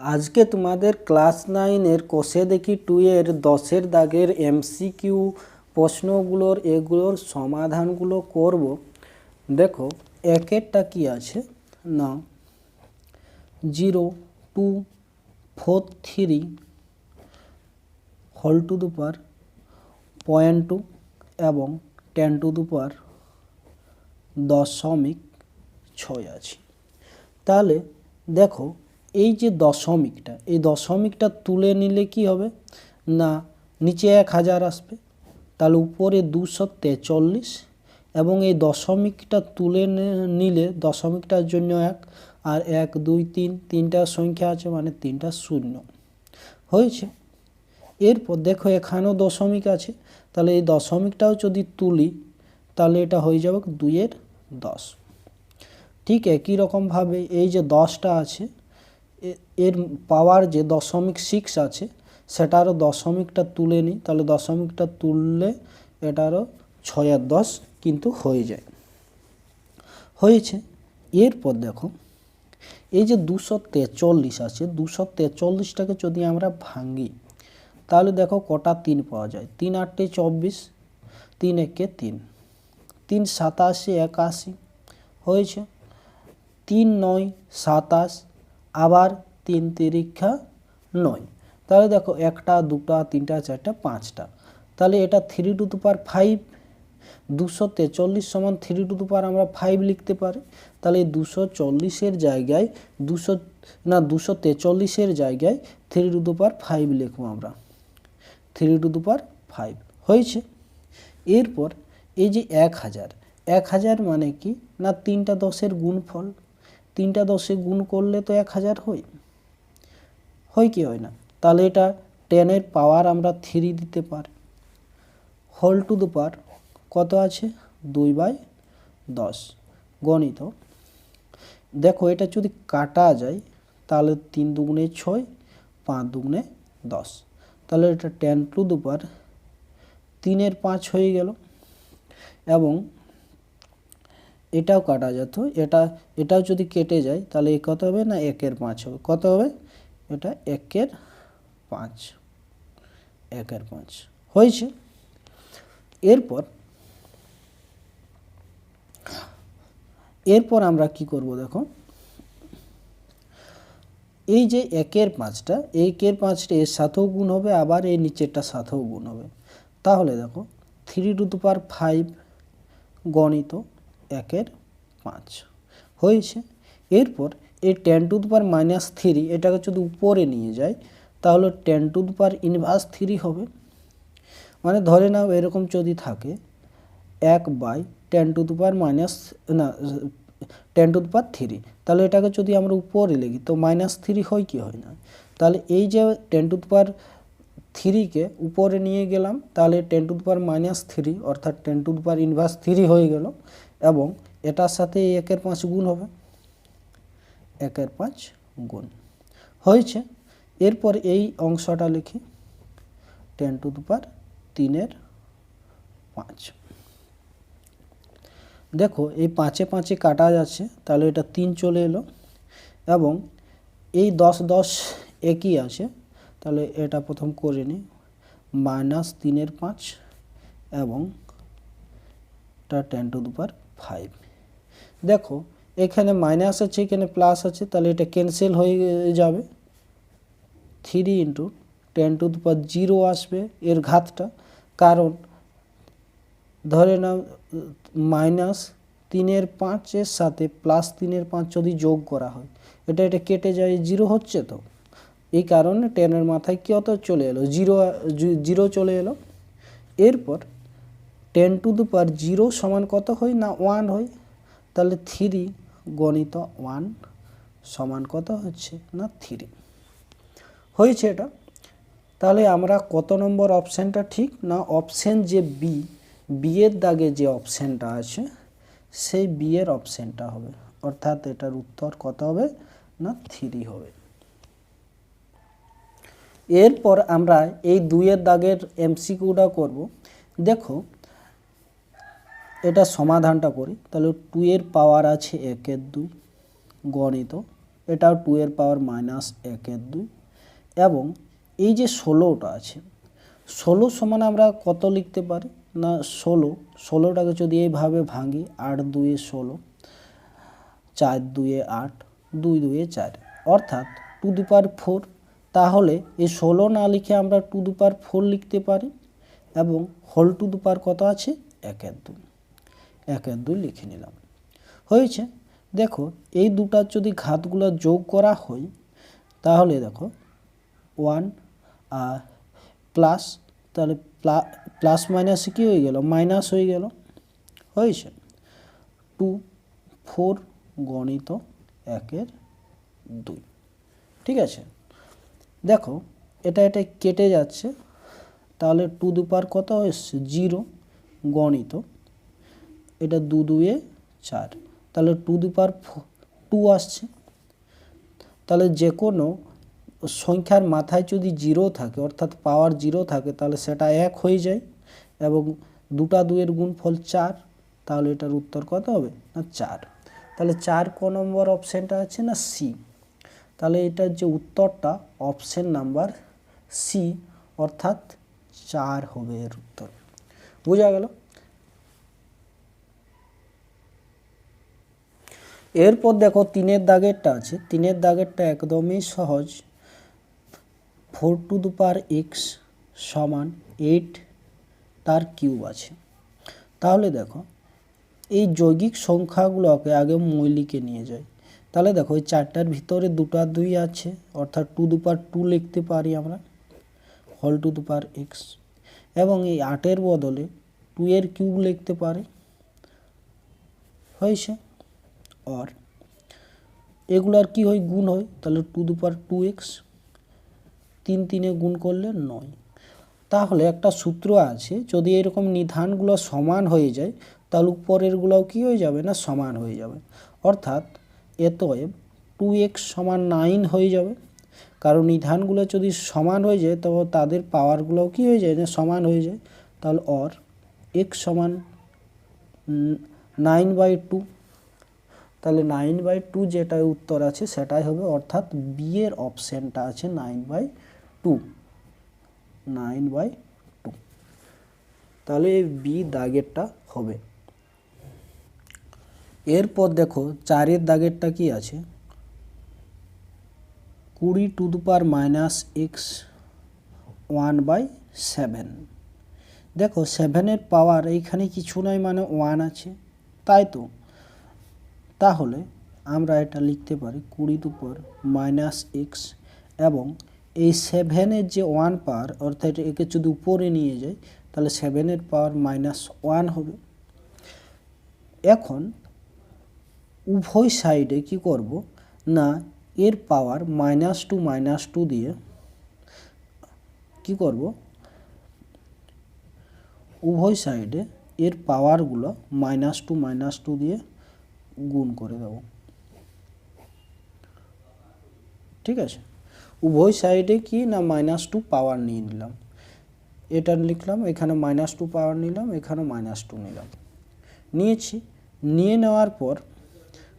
আজকে তোমাদের ক্লাস নাইনের কোষে দেখি টু এর দশের দাগের এমসিকিউ প্রশ্নগুলোর এগুলোর সমাধানগুলো করব। দেখো, একেরটা কি আছে? না। Zero, two, four, three, whole to the power point two এবং টেন টু দু পার দশমিক ছয় আছে। তাহলে দেখো এই যে দশমিকটা, এই দশমিকটা তুলে নিলে কি হবে? না, নিচে এক হাজার আসবে, তাহলে উপরে দুশো তেচল্লিশ এবং এই দশমিকটা তুলে নিলে দশমিকটার জন্য এক, আর এক, দুই, তিন, তিনটা সংখ্যা আছে মানে তিনটা শূন্য। হয়েছে? এরপর দেখো এখানেও দশমিক আছে, তাহলে এই দশমিকটাও যদি তুলি, তাহলে এটা হয়ে যাবে দুইয়ের দশ। ঠিক একই রকমভাবে এই যে দশটা আছে এর পাওয়ার যে দশমিক সিক্স আছে, সেটারও দশমিকটা তুলে নিই। তাহলে দশমিকটা তুললে এটারও ছয়ের দশ কিন্তু হয়ে যায়। হয়েছে। এরপর দেখো, এই যে দুশো তেচল্লিশ আছে, দুশো তেচল্লিশটাকে যদি আমরা ভাঙি, তাহলে দেখো কটা তিন পাওয়া যায়। তিন আটটে চব্বিশ, তিন একে তিন। তিন সাতাশি একাশি, হয়েছে। তিন নয় সাতাশ আবার তিন তিরিক্ষা নয়। তাহলে দেখো একটা, দুটা, তিনটা, চারটা, পাঁচটা। তাহলে এটা three two the per five দুশো তেচল্লিশ সমান থ্রি টু দু পার আমরা ফাইভ লিখতে পারি। তাহলে দুশো চল্লিশের জায়গায়, দুশো, না, দুশো তেচল্লিশের জায়গায় three two the per five লিখব আমরা। Three two the per five হয়েছে? এরপর এই যে এক হাজার এক হাজার মানে কি? না, তিনটা দশের গুণফল। তিনটা দশে গুণ করলে তো এক হাজার হয়। হয় কি হয় না? তাহলে এটা টেনের পাওয়ার আমরা থ্রি দিতে পারি। হোল টু দু পার কত আছে? দুই বাই দশ। গণিত। দেখো, এটা যদি কাটা যায়, তাহলে তিন দুগুণে ছয়, পাঁচ দুগুণে দশ। তাহলে এটা টেন টু দু পার তিনের পাঁচ হয়ে গেল। এবং এটাও কাটা যেত, এটা, এটাও যদি কেটে যায়, তাহলে এ কত হবে না একের পাঁচ হবে? কত হবে? এটা একের পাঁচ। একের পাঁচ। হয়েছে? এরপর এরপর আমরা কি করব দেখো? এই যে একের পাঁচটা একের পাঁচটা এর সাথেও গুণ হবে, আবার এই নিচেরটা সাথেও গুণ হবে। তাহলে দেখো থ্রি টু পার ফাইভ গণিত একের পাঁচ হয়েছে। এরপর এই ten to power minus three এটাকে যদি উপরে নিয়ে যায়, তাহলে ten to power inverse three হবে। মানে ধরে নাও এরকম যদি থাকে, এক by ten to power minus না টেন টু পার থ্রি তাহলে এটাকে যদি আমরা উপরে লিখি, তো মাইনাস থ্রি হয় কি হয় না? তাহলে এই যে টেন টু পার থ্রিকে উপরে নিয়ে গেলাম, তাহলে ten to power minus three অর্থাৎ ten to power inverse three হয়ে গেল। এবং এটার সাথে এই একের পাঁচ গুণ হবে। একের পাঁচ গুণ। হয়েছে, এরপর এই অংশটা লিখি। টেন টু দু পার তিনের পাঁচ। দেখো, এই পাঁচে পাঁচে কাটা যাচ্ছে, তাহলে এটা তিন চলে এলো এবং এই দশ দশ একই আছে, তাহলে এটা প্রথম করে নিই মাইনাস তিনের পাঁচ এবং এটা ten to the per five দেখো, এখানে মাইনাস আছে, এখানে প্লাস আছে, তাহলে এটা ক্যান্সেল হয়ে যাবে। Three into ten to power zero আসবে এর ঘাতটা। কারণ, ধরে নাও মাইনাস তিনের পাঁচের সাথে প্লাস তিনের পাঁচ যদি যোগ করা হয়, এটা এটা কেটে যায় জিরো হচ্ছে তো। এই কারণে টেনের মাথায় কি অত চলে এলো জিরো জিরো চলে এলো। এরপর ten to the per zero সমান কত হয় না ওয়ান হয়? তাহলে থ্রি গণিত ওয়ান সমান কত হচ্ছে না থ্রি হয়েছে এটা। তাহলে আমরা কত নম্বর অপশানটা ঠিক না অপশান যে বি বিয়ের দাগে যে অপশানটা আছে, সেই বিয়ের অপশানটা হবে। অর্থাৎ এটার উত্তর কত হবে না থ্রি হবে। এরপর আমরা এই দুইয়ের দাগের এমসিকিউটা করব। দেখো এটা সমাধানটা করি। তাহলে টু এর পাওয়ার আছে একের দুই, গণিত। এটাও টু এর পাওয়ার মাইনাস একের দুই। এবং এই যে ষোলোটা আছে, ষোলো সমান আমরা কত লিখতে পারি? না, ষোলো। ষোলোটাকে যদি এইভাবে ভাঙি, আট দুয়ে ষোলো, চার দুয়ে আট, দুই দুয়ে চার। অর্থাৎ টু দি পাওয়ার ফোর তাহলে এই ষোলো না লিখে আমরা টু দি পাওয়ার ফোর লিখতে পারি। এবং হোল টু দি পাওয়ার কত আছে? একের দুই। একের দুই লিখে নিলাম। হয়েছে? দেখো, এই দুটার যদি ঘাতগুলো যোগ করা হয়, তাহলে দেখো ওয়ান আর প্লাস তাহলে প্লাস মাইনাস কী হয়ে গেল? মাইনাস হয়ে গেল। হয়েছে? টু ফোর গণিত একের দুই। ঠিক আছে? দেখো, এটা এটা কেটে যাচ্ছে। তাহলে টু দুপার কত এসছে জিরো গণিত এটা দু দুয়ে চার। তাহলে টু দুপার টু আসছে। তাহলে যে কোনো সংখ্যার মাথায় যদি জিরো থাকে, অর্থাৎ পাওয়ার জিরো থাকে, তাহলে সেটা এক হয়ে যায় এবং দুটা দুয়ের গুণফল চার, তাহলে এটার উত্তর কত হবে? না, চার। তাহলে চার ক নম্বর অপশানটা আছে না সি তাহলে এটার যে উত্তরটা, অপশান নাম্বার সি অর্থাৎ চার হবে এর উত্তর। বোঝা গেল? এরপর দেখো তিনের দাগেরটা আছে। তিনের দাগেরটা একদমই সহজ। Four to the power X সমান এইট তার কিউব আছে। তাহলে দেখো, এই যৌগিক সংখ্যাগুলোকে আগে মৌলিকে নিয়ে যায় তাহলে দেখো, এই চারটার ভিতরে দুটা দুই আছে, অর্থাৎ টু দু পার টু লিখতে পারি আমরা। হল টু দু পার এক্স। এবং এই আটের বদলে টু এর কিউব লিখতে পারি। হয়েছে? আর এগুলার কি হয়? গুণ হয়? তাহলে two the power two x তিন তিনে গুণ করলে নয়। তাহলে একটা সূত্র আছে, যদি এরকম নিধানগুলো সমান হয়ে যায়, তাহলে উপরেরগুলোও কী হয়ে যাবে না? সমান হয়ে যাবে। অর্থাৎ এতএব টু এক্স সমান নাইন হয়ে যাবে। কারণ নিধানগুলো যদি সমান হয়ে যায়, তবে তাদের পাওয়ারগুলোও কী হয়ে যায় না? সমান হয়ে যায়। তাহলে অর এক্স সমান নাইন বাই টু তাহলে নাইন বাই টু যেটা উত্তর আছে সেটাই হবে, অর্থাৎ বি এর অপশানটা আছে nine by two. Nine by two. তাহলে বি দাগেরটা হবে। এরপর দেখো, চারের দাগেরটা কি আছে? কুড়ি to the power minus X one by seven দেখো সেভেনের পাওয়ার এইখানে কিছু নয় মানে ওয়ান আছে। তাই তো? তাহলে আমরা এটা লিখতে পারি কুড়ি টু পার মাইনাস এক্স এবং এই সেভেনের যে ওয়ান পাওয়ার অর্থাৎ একে যদি উপরে নিয়ে যায় তাহলে সেভেনের পাওয়ার মাইনাস ওয়ান হবে। এখন উভয় সাইডে কি করব? না, এর power minus two minus two দিয়ে কি করব? উভয় সাইডে এর পাওয়ারগুলো মাইনাস টু মাইনাস টু দিয়ে গুণ করে দেব। ঠিক আছে? উভয় সাইডে কি না মাইনাস টু পাওয়ার নিয়ে নিলাম? এটা লিখলাম, এখানে মাইনাস টু পাওয়ার নিলাম, এখানে মাইনাস টু নিলাম। নিয়েছি। নিয়ে নেওয়ার পর,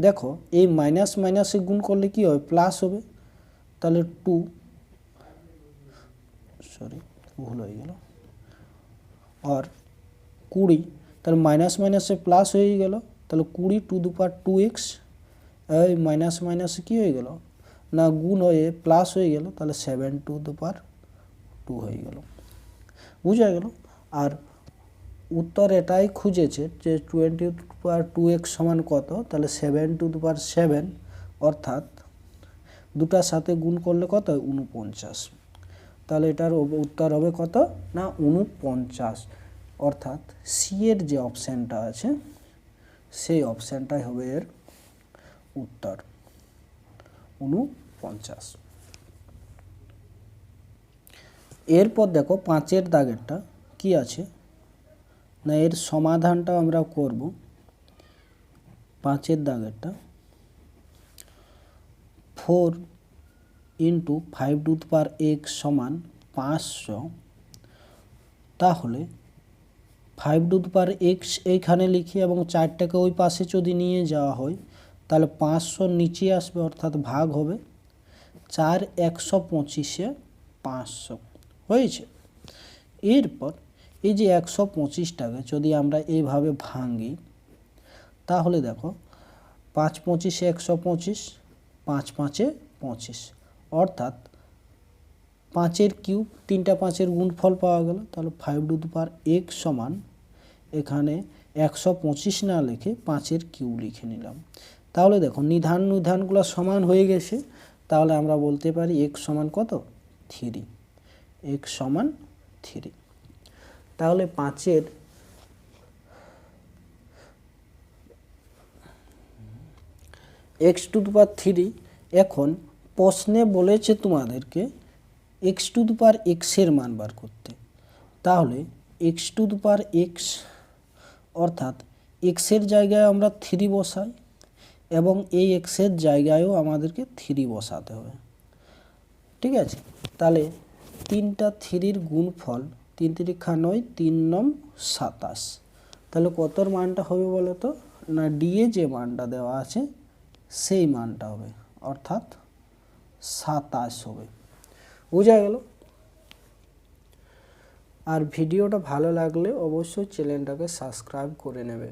দেখো, এই মাইনাস মাইনাসে গুণ করলে কি হবে প্লাস হবে। তাহলে টু সরি ভুল হয়ে গেল। আর কুড়ি, তাহলে মাইনাস মাইনাসে প্লাস হয়ে গেল। তাহলে কুড়ি to the power two X, এই মাইনাস মাইনাসে কী হয়ে গেল? না গুণ হয়ে প্লাস হয়ে গেল, তাহলে seven two the power two হয়ে গেল। বুঝা গেল? আর উত্তর এটাই খুঁজেছে যে twenty to power two X সমান কত? তাহলে seven two the per seven, অর্থাৎ দুটার সাথে গুণ করলে কত উনপঞ্চাশ তাহলে এটার উত্তর হবে কত? না উনপঞ্চাশ অর্থাৎ সি এর যে অপশানটা আছে সেই অপশানটাই হবে এর উত্তর। উনপঞ্চাশ। এরপর দেখো পাঁচের দাগেরটা কি আছে? না, এর সমাধানটা আমরা করব। পাঁচের দাগেরটা। Four into five to power X সমান পাঁচশো। তাহলে ফাইভ টু পার এক্স এইখানে লিখি এবং চারটাকে ওই পাশে যদি নিয়ে যাওয়া হয়, তাহলে পাঁচশোর নিচে আসবে, অর্থাৎ ভাগ হবে চার একশো পঁচিশে পাঁচশো। হয়েছে? এরপর এই যে একশো পঁচিশটাকে যদি আমরা এইভাবে ভাঙি, তাহলে দেখো পাঁচ পঁচিশে একশো পঁচিশ, পাঁচ পাঁচে পঁচিশ। অর্থাৎ পাঁচের কিউব, তিনটা পাঁচের গুণফল পাওয়া গেল, তাহলে ফাইভ টু দি পাওয়ার এক সমান এখানে একশো পঁচিশ না লিখে পাঁচের কিউ লিখে নিলাম। তাহলে দেখো নিধান নিধানগুলো সমান হয়ে গেছে, তাহলে আমরা বলতে পারি এক সমান কত? থ্রি এক সমান থ্রি তাহলে পাঁচের x two the per three এখন প্রশ্নে বলেছে তোমাদেরকে এক্স টু দু পার এক্সের মান বার করতে। তাহলে x two the power x অর্থাৎ এক্সের জায়গায় আমরা থ্রি বসাই এবং এই এক্সের জায়গায়ও আমাদেরকে থ্রি বসাতে হবে। ঠিক আছে? তাহলে তিনটা থ্রির গুণফল, তিন তিরিক্ষা নয়, তিন নম সাতাশ। তাহলে কতর মানটা হবে বলো তো? না ডিএ যে মানটা দেওয়া আছে, সেই মানটা হবে, অর্থাৎ সাতাশ হবে। বোঝা গেল। আর ভিডিওটা ভালো লাগলে অবশ্যই চ্যানেলটাকে সাবস্ক্রাইব করে নেবে